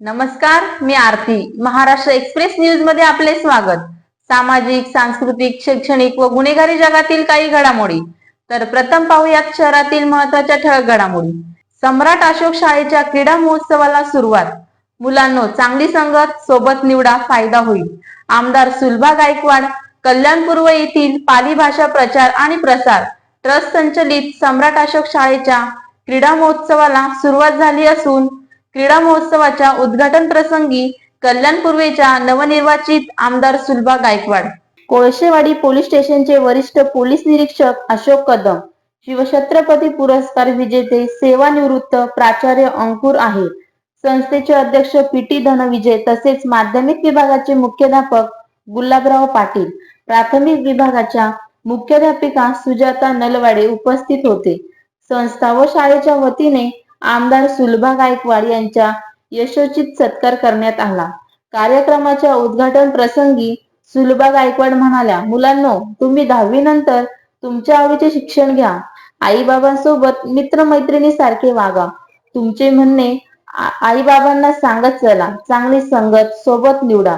नमस्कार मी आरती. महाराष्ट्र एक्सप्रेस न्यूजमध्ये आपले स्वागत. सामाजिक सांस्कृतिक शैक्षणिक व गुन्हेगारी जगातील काही घडामोडी. तर प्रथम पाहूयात शहरातील महत्त्वाच्या ठळक घडामोडी. सम्राट अशोक शाळेच्या क्रीडा महोत्सवाला सुरुवात. मुलांनो चांगली संगत सोबत निवडा फायदा होईल. आमदार सुलभा गायकवाड कल्याणपूर्व येथील पाली भाषा प्रचार आणि प्रसार ट्रस्ट संचलित सम्राट अशोक शाळेच्या क्रीडा महोत्सवाला सुरुवात झाली असून क्रीडा महोत्सवाच्या उद्घाटन प्रसंगी कल्याण पूर्वेच्या नवनिर्वाचित आमदार सुलभा गायकवाड कोळशेवाडी पोलीस स्टेशनचे वरिष्ठ पोलीस निरीक्षक अशोक कदम शिवछत्रपती पुरस्कार विजेते सेवानिवृत्त प्राचार्य अंकुर आहे. संस्थेचे अध्यक्ष पी टी धनविजय तसेच माध्यमिक विभागाचे मुख्याध्यापक गुलाबराव पाटील प्राथमिक विभागाच्या मुख्याध्यापिका सुजाता नलवाडे उपस्थित होते. संस्था व शाळेच्या वतीने आमदार सुलभा गायकवाड यांच्या यशोचित सत्कार करण्यात आला. कार्यक्रमाच्या उद्घाटन प्रसंगी सुलभा गायकवाड म्हणाल्या मुलांनो तुम्ही दहावी नंतर तुमच्या आवडीचे शिक्षण घ्या. आई बाबांसोबत मित्रमैत्रिणी सारखे वागा. तुमचे म्हणणे आई बाबांना सांगत चला. चांगली संगत सोबत निवडा.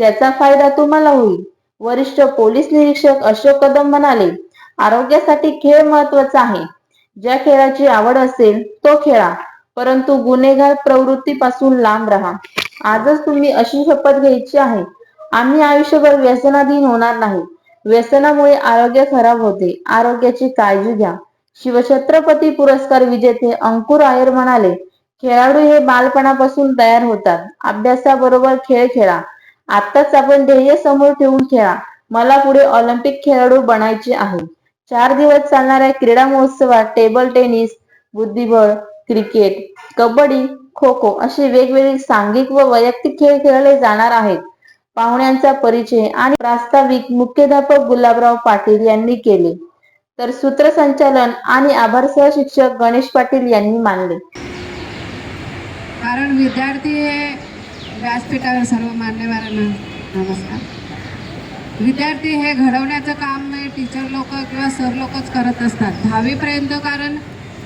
त्याचा फायदा तुम्हाला होईल. वरिष्ठ पोलीस निरीक्षक अशोक कदम म्हणाले आरोग्यासाठी खेळ महत्त्वाचा आहे. ज्या खेळाची आवड असेल तो खेळा. परंतु गुन्हेगार प्रवृत्तीपासून लांब राहा. आजच तुम्ही अशी शपथ घ्यायची आहे. आम्ही आयुष्यभर व्यसनाधीन होणार नाही. व्यसनामुळे आरोग्य खराब होते. आरोग्याची काळजी घ्या. शिवछत्रपती पुरस्कार विजेते अंकुर आयर म्हणाले खेळाडू हे बालपणापासून तयार होतात. अभ्यासाबरोबर खेळ खेळा. आताच आपण ध्येय समोर ठेवून खेळा. मला पुढे ऑलिम्पिक खेळाडू बनायचे आहे. चार दिवस चालणाऱ्या क्रीडा महोत्सवात टेबल टेनिस बुद्धिबळ क्रिकेट कबड्डी खो खो असे वेगवेगळे सांघिक व वैयक्तिक खेळ खेळले जाणार आहेत. पाहुण्यांचा परिचय आणि प्रास्ताविक मुख्याध्यापक गुलाबराव पाटील यांनी केले. तर सूत्रसंचालन आणि आभार शिक्षक गणेश पाटील यांनी मानले. कारण विद्यार्थी हे व्यासपीठावर सर्व मान्यवरांना नमस्कार. विद्यार्थी हे घडवण्याचं काम टीचर लोक किंवा सर लोकच करत असतात. दहावीपर्यंत कारण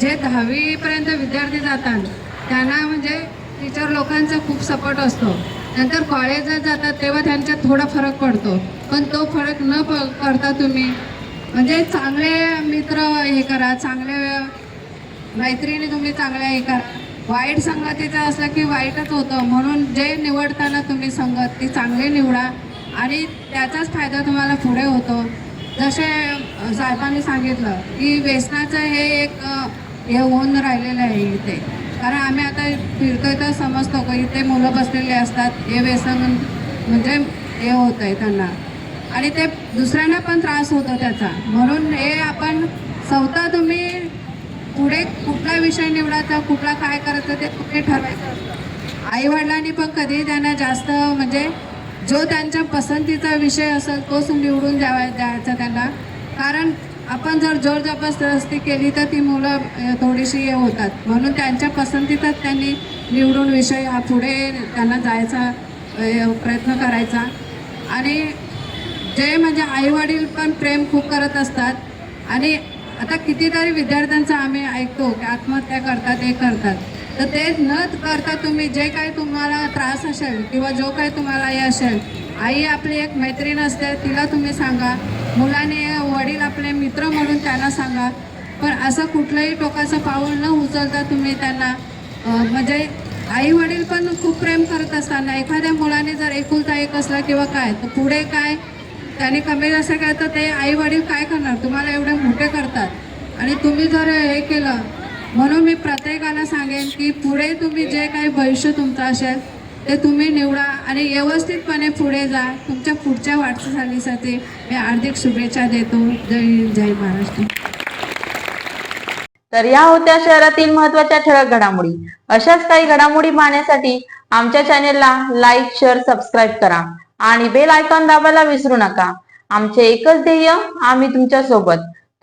जे दहावीपर्यंत विद्यार्थी जातात त्यांना म्हणजे टीचर लोकांचा खूप सपोर्ट असतो. नंतर कॉलेजात जातात तेव्हा त्यांच्यात थोडा फरक पडतो. पण तो फरक न प करता तुम्ही म्हणजे चांगले मित्र हे करा चांगले मैत्रिणी तुम्ही चांगल्या हे करा. वाईट संगतीचं असलं की वाईटच होतं. म्हणून जे निवडताना तुम्ही संगत ती चांगली निवडा आणि त्याचाच फायदा तुम्हाला पुढे होतो. जसे साहेबांनी सांगितलं की व्यसनाचं हे एक हे होऊन राहिलेलं आहे इथे. कारण आम्ही आता फिरतोय तर समजतो की इथे मुलं बसलेले असतात हे व्यसन म्हणजे हे होत आहे त्यांना. आणि ते दुसऱ्यांना पण त्रास होतो त्याचा. म्हणून हे आपण स्वतः तुम्ही पुढे कुठला विषय निवडायचा कुठला काय करायचं ते तुम्ही ठरवायचं. आईवडिलांनी पण कधी त्यांना जास्त म्हणजे जो त्यांच्या पसंतीचा विषय असेल तोच निवडून द्यावा द्यायचा त्यांना. कारण आपण जर जोर जबरदस्ती केली तर ती मुलं थोडीशी हे होतात. म्हणून त्यांच्या पसंतीचाच त्यांनी निवडून विषय हा पुढे त्यांना जायचा प्रयत्न करायचा. आणि जे म्हणजे आईवडील पण प्रेम खूप करत असतात. आणि आता कितीतरी विद्यार्थ्यांचं आम्ही ऐकतो की आत्महत्या करतात हे करतात. तर ते न करता तुम्ही जे काही तुम्हाला त्रास असेल किंवा जो काही तुम्हाला हे असेल आई आपली एक मैत्रीण असते तिला तुम्ही सांगा. मुलाने वडील आपले मित्र म्हणून त्यांना सांगा. पण असं कुठलंही टोकाचं पाऊल न उचलता तुम्ही त्यांना म्हणजे आई वडील पण खूप प्रेम करत असताना एखाद्या मुलाने जर एकुलता एक असला किंवा काय तर पुढे काय त्याने कमी जास्त केलं तर ते आई वडील काय करणार? तुम्हाला एवढे मोठे करतात. आणि तुम्ही जर हे केलं म्हणून मी प्रत्येकाला सांगेन की पुढे तुम्ही जे काही भविष्य तुमचं असेल ते तुम्ही निवडा आणि व्यवस्थितपणे पुढे जा. तुमच्या पुढच्या वाटचालीसाठी मी हार्दिक शुभेच्छा देतो. जय हिंद जय महाराष्ट्र. तर या होत्या शहरातील महत्त्वाच्या ठळक घडामोडी. अशाच काही घडामोडी पाहण्यासाठी आमच्या चॅनेलला लाईक शेअर सबस्क्राईब करा आणि बेल आयकॉन दाबायला विसरू नका. आमचे एकच ध्येय आम्ही तुमच्यासोबत